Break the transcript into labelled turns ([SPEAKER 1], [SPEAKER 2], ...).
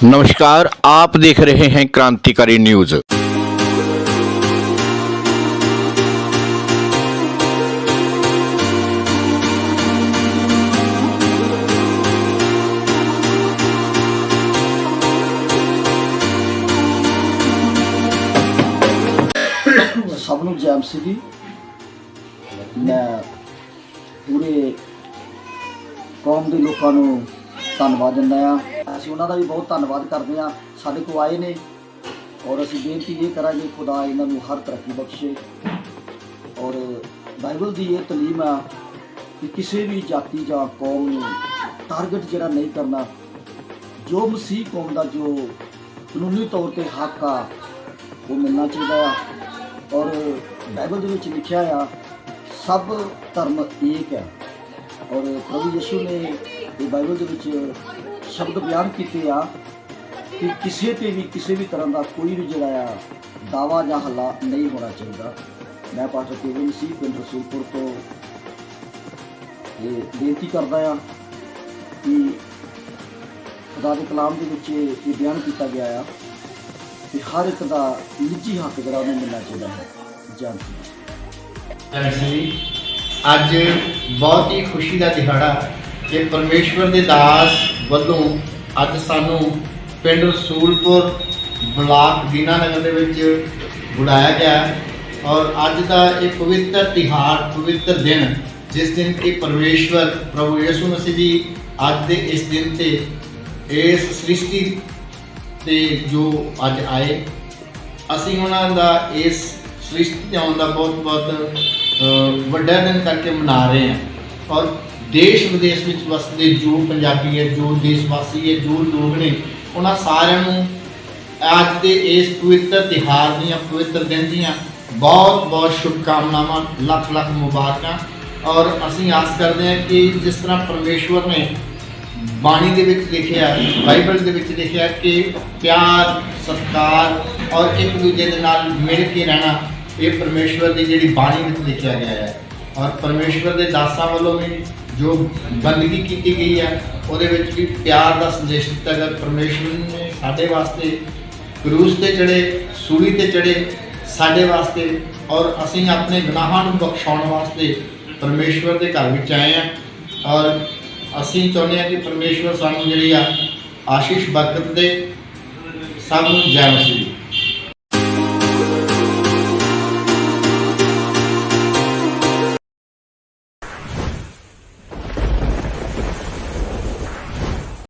[SPEAKER 1] नमस्कार आप देख रहे हैं क्रांतिकारी न्यूज
[SPEAKER 2] ਸਭ ਨੂੰ ਜੈਮ ਸਿਟੀ ਮੈਂ ਪੂਰੇ ਕੌਮ ਦੇ ਲੋਕਾਂ ਨੂੰ ਧੰਨਵਾਦ ਦਿੰਦਾ ਆ ਅਸੀਂ ਉਹਨਾਂ ਦਾ ਵੀ ਬਹੁਤ ਧੰਨਵਾਦ ਕਰਦੇ ਹਾਂ। ਸਾਡੇ ਕੋਲ ਆਏ ਨੇ ਔਰ ਅਸੀਂ ਬੇਨਤੀ ਇਹ ਕਰਾਂਗੇ, ਖੁਦਾ ਇਹਨਾਂ ਨੂੰ ਹਰ ਤਰੱਕੀ ਬਖਸ਼ੇ। ਔਰ ਬਾਈਬਲ ਦੀ ਇਹ ਤਾਲੀਮ ਆ ਕਿ ਕਿਸੇ ਵੀ ਜਾਤੀ ਜਾਂ ਕੌਮ ਨੂੰ ਟਾਰਗੇਟ ਜਿਹੜਾ ਨਹੀਂ ਕਰਨਾ, ਜੋ ਮਸੀਹ ਕੌਮ ਦਾ ਜੋ ਕਾਨੂੰਨੀ ਤੌਰ ਤੇ ਹੱਕ ਆ, ਉਹ ਮਿਲਣਾ ਚਾਹੀਦਾ ਆ। ਔਰ ਬਾਈਬਲ ਦੇ ਵਿੱਚ ਲਿਖਿਆ ਆ, ਸਭ ਧਰਮ ਏਕ ਹੈ ਔਰ ਪ੍ਰਭੂ ਯਿਸੂ ਨੇ ਇਹ ਬਾਈਬਲ ਦੇ ਵਿੱਚ ਸ਼ਬਦ ਬਿਆਨ ਕੀਤੇ ਆ ਕਿ ਕਿਸੇ ਤੇ ਵੀ, ਕਿਸੇ ਵੀ ਤਰ੍ਹਾਂ ਦਾ ਕੋਈ ਵੀ ਜਿਹੜਾ ਆ ਦਾਵਾ ਜਾਂ ਹੱਲਾ ਨਹੀਂ ਹੋਣਾ ਚਾਹੀਦਾ। ਮੈਂ ਪਾਸਟਰ ਕੇਵਨ ਸੀ, ਪਿੰਡ ਰਸੂਲਪੁਰ ਤੋਂ ਇਹ ਬੇਨਤੀ ਕਰਦਾ ਆ ਕਿ ਖੁਦਾ ਦੇ ਕਲਾਮ ਦੇ ਵਿੱਚ ਇਹ ਬਿਆਨ ਕੀਤਾ ਗਿਆ ਆ ਕਿ ਹਰ ਇੱਕ ਦਾ ਨਿੱਜੀ ਹੱਕ ਜਿਹੜਾ ਉਹਨੂੰ ਮਿਲਣਾ ਚਾਹੀਦਾ ਹੈ। ਜਾਨ
[SPEAKER 3] ਅਸੀਂ ਅੱਜ ਬਹੁਤ ਹੀ ਖੁਸ਼ੀ ਦਾ ਦਿਹਾੜਾ ਕਿ ਪਰਮੇਸ਼ਵਰ ਦੇ ਦਾਸ ਵੱਲੋਂ ਅੱਜ ਸਾਨੂੰ ਪਿੰਡ ਰਸੂਲਪੁਰ ਬਲਾਕ ਦੀਨਾਨਗਰ ਦੇ ਵਿੱਚ ਬੁਲਾਇਆ ਗਿਆ ਔਰ ਅੱਜ ਦਾ ਇਹ ਪਵਿੱਤਰ ਤਿਹਾੜ ਪਵਿੱਤਰ ਦਿਨ, ਜਿਸ ਦਿਨ ਕਿ ਪਰਮੇਸ਼ਵਰ ਪ੍ਰਭੂ ਯਿਸੂ ਮਸੀਹ ਜੀ ਅੱਜ ਦੇ ਇਸ ਦਿਨ ਤੇ ਇਸ ਸ੍ਰਿਸ਼ਟੀ ਤੇ ਜੋ ਅੱਜ ਆਏ, ਅਸੀਂ ਉਹਨਾਂ ਦਾ ਇਸ ਸ੍ਰਿਸ਼ਟੀ ਤੇ ਆਉਣ ਦਾ ਬਹੁਤ ਬਹੁਤ ਵੱਡਾ ਦਿਨ ਕਰਕੇ ਮਨਾ ਰਹੇ ਹਾਂ ਔਰ ਦੇਸ਼ ਵਿਦੇਸ਼ ਵਿੱਚ ਵਸਦੇ ਜੋ ਪੰਜਾਬੀ ਹੈ, ਜੋ ਦੇਸ਼ ਵਾਸੀ ਹੈ, ਜੋ ਲੋਕ ਨੇ, ਉਹਨਾਂ ਸਾਰਿਆਂ ਨੂੰ ਅੱਜ ਦੇ ਇਸ ਪਵਿੱਤਰ ਤਿਹਾਰ ਦੀਆਂ, ਪਵਿੱਤਰ ਦਿਨ ਦੀਆਂ ਬਹੁਤ ਬਹੁਤ ਸ਼ੁਭਕਾਮਨਾਵਾਂ, ਲੱਖ ਲੱਖ ਮੁਬਾਰਕਾਂ। ਔਰ ਅਸੀਂ ਆਸ ਕਰਦੇ ਹਾਂ ਕਿ ਜਿਸ ਤਰ੍ਹਾਂ ਪਰਮੇਸ਼ਵਰ ਨੇ ਬਾਣੀ ਦੇ ਵਿੱਚ ਲਿਖਿਆ, ਬਾਈਬਲ ਦੇ ਵਿੱਚ ਲਿਖਿਆ ਕਿ ਪਿਆਰ, ਸਤਿਕਾਰ ਔਰ ਇੱਕ ਦੂਜੇ ਦੇ ਨਾਲ ਮਿਲ ਕੇ ਰਹਿਣਾ ਇਹ ਪਰਮੇਸ਼ਵਰ ਦੀ ਜਿਹੜੀ ਬਾਣੀ ਵਿੱਚ ਲਿਖਿਆ ਗਿਆ ਹੈ। ਔਰ ਪਰਮੇਸ਼ਵਰ ਦੇ ਦਾਸਾਂ ਵੱਲੋਂ ਵੀ ਜੋ ਬੰਦਗੀ ਕੀਤੀ ਗਈ ਹੈ, ਉਹਦੇ ਵਿੱਚ ਵੀ ਪਿਆਰ ਦਾ ਸੰਦੇਸ਼ ਦਿੱਤਾ ਗਿਆ। ਪਰਮੇਸ਼ਵਰ ਨੇ ਸਾਡੇ ਵਾਸਤੇ ਕਰੂਸ ਤੇ ਚੜੇ, ਸੂਲੀ ਤੇ ਚੜੇ ਸਾਡੇ ਵਾਸਤੇ ਔਰ ਅਸੀਂ ਆਪਣੇ ਗੁਨਾਹਾਂ ਨੂੰ ਬਖਸ਼ਾਉਣ ਵਾਸਤੇ ਪਰਮੇਸ਼ਵਰ ਦੇ ਘਰ ਵਿੱਚ ਆਏ ਹਾਂ। ਔਰ ਅਸੀਂ ਚਾਹੁੰਦੇ ਹਾਂ ਕਿ ਪਰਮੇਸ਼ਵਰ ਸਾਨੂੰ ਜਿਹੜੀ ਆ ਆਸ਼ੀਸ਼ ਬਰਕਤ ਦੇ ਸਭ ਨੂੰ ਜੈ ਮਸੀਹ।